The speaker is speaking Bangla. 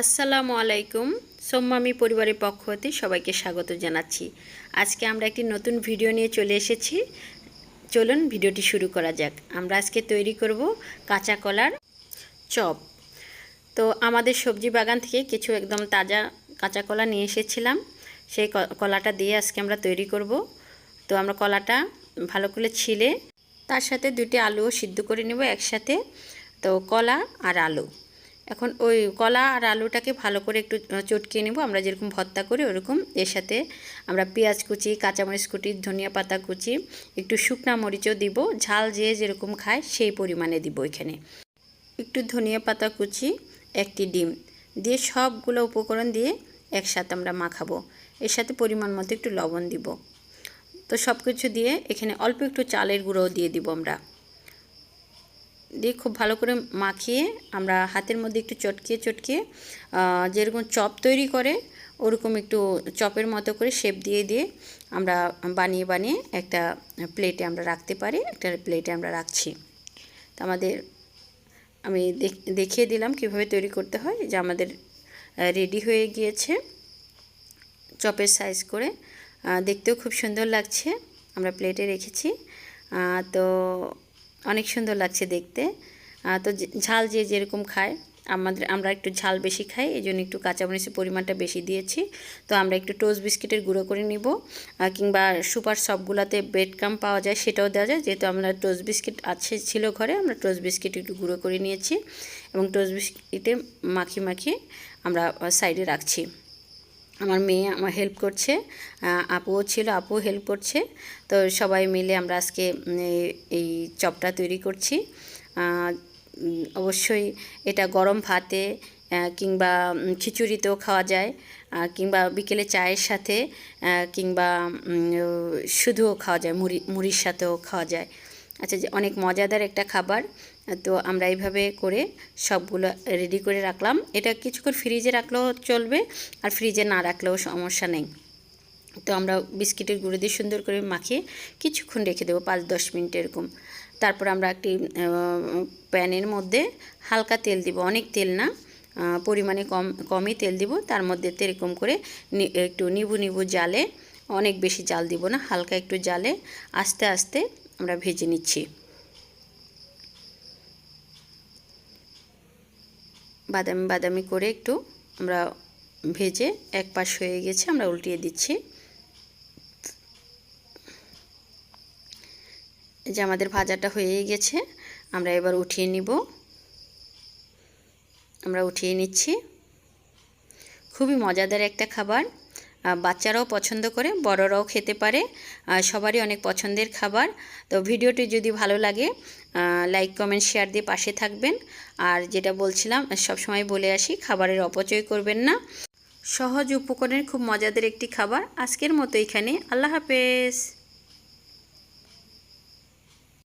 আসসালামু আলাইকুম। সোম্মামি পরিবারের পক্ষ হতে সবাইকে স্বাগত জানাচ্ছি। আজকে আমরা একটি নতুন ভিডিও নিয়ে চলে এসেছি। চলুন ভিডিওটি শুরু করা যাক। আমরা আজকে তৈরি করব কাঁচা কলার চপ। তো আমাদের সবজি বাগান থেকে কিছু একদম তাজা কাঁচা কলা নিয়ে এসেছিলাম। সেই কলাটা দিয়ে আজকে আমরা তৈরি করব। তো আমরা কলাটা ভালো করে ছিলে, তার সাথে দুটি আলুও সিদ্ধ করে নেব একসাথে। তো কলা আর আলু। এখন ওই কলা আর আলুটাকে ভালো করে একটু চটকিয়ে নেব। আমরা যেরকম ভর্তা করি, ওরকম। এর সাথে আমরা পেঁয়াজ কুচি, কাঁচামরিচ কুচি, ধনিয়া পাতা কুচি, একটু শুকনা মরিচও দিব। ঝাল যে যেরকম খায়, সেই পরিমাণে দিব এখানে। একটু ধনিয়া পাতা কুচি, একটি ডিম দিয়ে সবগুলো উপকরণ দিয়ে একসাথে আমরা মাখাবো। এর সাথে পরিমাণ মতো একটু লবণ দিব। তো সব কিছু দিয়ে এখানে অল্প একটু চালের গুঁড়োও দিয়ে দিব আমরা। দিয়ে খুব ভালো করে মাখিয়ে আমরা হাতের মধ্যে একটু চটকিয়ে চটকিয়ে যেরকম চপ তৈরি করে, ওরকম একটু চপের মতো করে শেপ দিয়ে দিয়ে আমরা বানিয়ে বানিয়ে একটা প্লেটে আমরা রাখতে পারি, একটা প্লেটে আমরা রাখছি। তো আমাদের, আমি দেখ- দেখিয়ে দিলাম কীভাবে তৈরি করতে হয়, যে আমাদের রেডি হয়ে গিয়েছে চপের সাইজ করে। দেখতেও খুব সুন্দর লাগছে, আমরা প্লেটে রেখেছি। তো অনেক সুন্দর লাগছে দেখতে। তো ঝাল যে যেরকম খায়, আমাদের আমরা একটু ঝাল বেশি খাই এই জন্য একটু কাঁচামরিচের পরিমাণটা বেশি দিয়েছি। তো আমরা একটু টোস্ট বিস্কিটের গুঁড়ো করে নিব কিংবা সুপার সবগুলোতে ব্রেড পাওয়া যায়, সেটাও দেওয়া যায়। যেহেতু আমরা টোস্ট বিস্কিট আছে, ছিল ঘরে, আমরা টোস্ট বিস্কিট একটু গুঁড়ো করে নিয়েছি এবং টোস্ট বিস্কিটে মাখিয়ে মাখিয়ে আমরা সাইডে রাখছি। আমার মেয়ে আমার হেল্প করছে আপুও ছিল, আপু হেল্প করছে। তো সবাই মিলে আমরা আজকে এই- চপটা তৈরি করছি। অবশ্যই এটা গরম ভাতে কিংবা খিচুড়িতেও খাওয়া যায় কিংবা বিকেলে চায়ের সাথে কিংবা শুধুও খাওয়া যায়, মুড়ি, মুড়ির সাথেও খাওয়া যায়। আচ্ছা যে অনেক মজাদার একটা খাবার, তো আমরা এইভাবে করে সবগুলো রেডি করে রাখলাম। এটা কিছুক্ষণ ফ্রিজে রাখলেও চলবে, আর ফ্রিজে না রাখলেও সমস্যা নেই। তো আমরা বিস্কিটের গুঁড়ো দিয়ে সুন্দর করে মাখিয়ে কিছুক্ষণ রেখে দেবো, পাঁচ দশ মিনিট এরকম। তারপর আমরা একটি প্যানের মধ্যে হালকা তেল দিব। অনেক তেল না পরিমাণে কম, কমই তেল দিব। তার মধ্যে এরকম করে একটু নিবু নিবু জালে, অনেক বেশি জাল দিব না, হালকা একটু জালে, আস্তে আস্তে আমরা ভেজে নিচ্ছি। বাদামি বাদামি করে একটু আমরা ভেজে এক পাশ হয়ে গেছে, আমরা উল্টিয়ে দিচ্ছি। যে আমাদের ভাজাটা হয়ে গেছে, আমরা এবার উঠিয়ে নিব। আমরা উঠিয়ে নিচ্ছি। খুবই মজাদার একটা খাবার। বাচ্চারাও পছন্দ করে, বড়রাও খেতে পারে সবারই অনেক পছন্দের খাবার। তো ভিডিওটি যদি ভালো লাগে লাইক কমেন্ট শেয়ার দিয়ে পাশে থাকবেন। আর যেটা বলছিলাম, সবসময় বলে আসি, খাবারের অপচয় করবেন না। সহজ উপকরণের খুব মজাদার একটি খাবার। আজকের মতো এখানে। আল্লাহ হাফেজ।